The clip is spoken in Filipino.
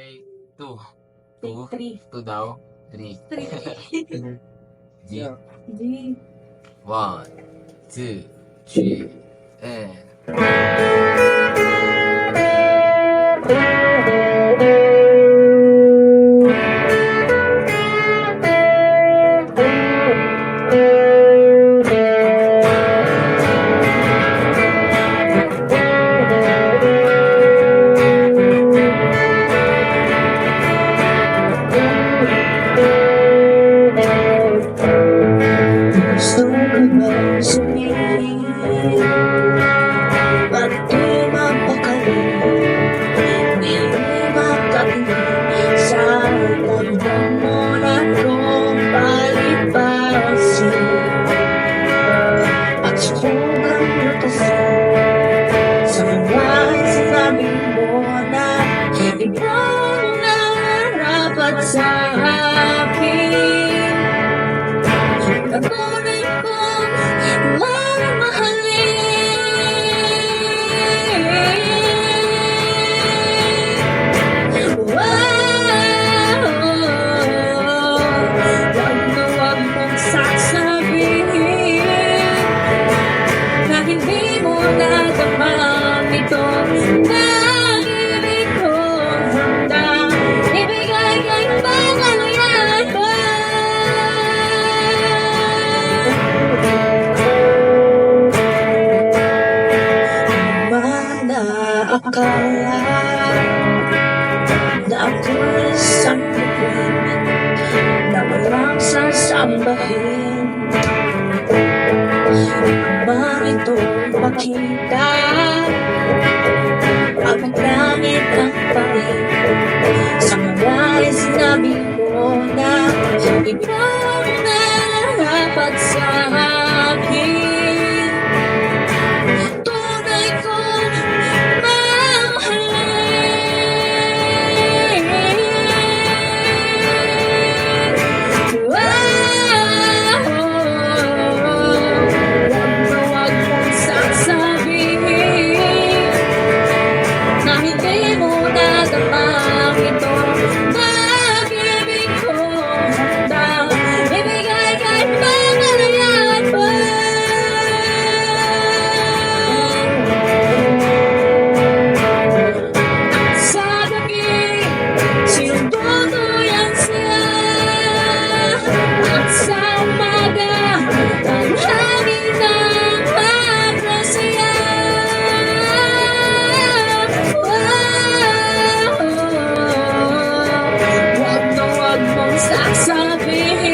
Take two. Take Two. three. Two daw. Three. Three. G. G. One, two, three, and. Sa akin Natunay akala Na ako'y isang bituin Na walang sasambahin Marito makita? Ang langit ang parin Sa mga sinabi mo na Ikaw na dapat sa salvation.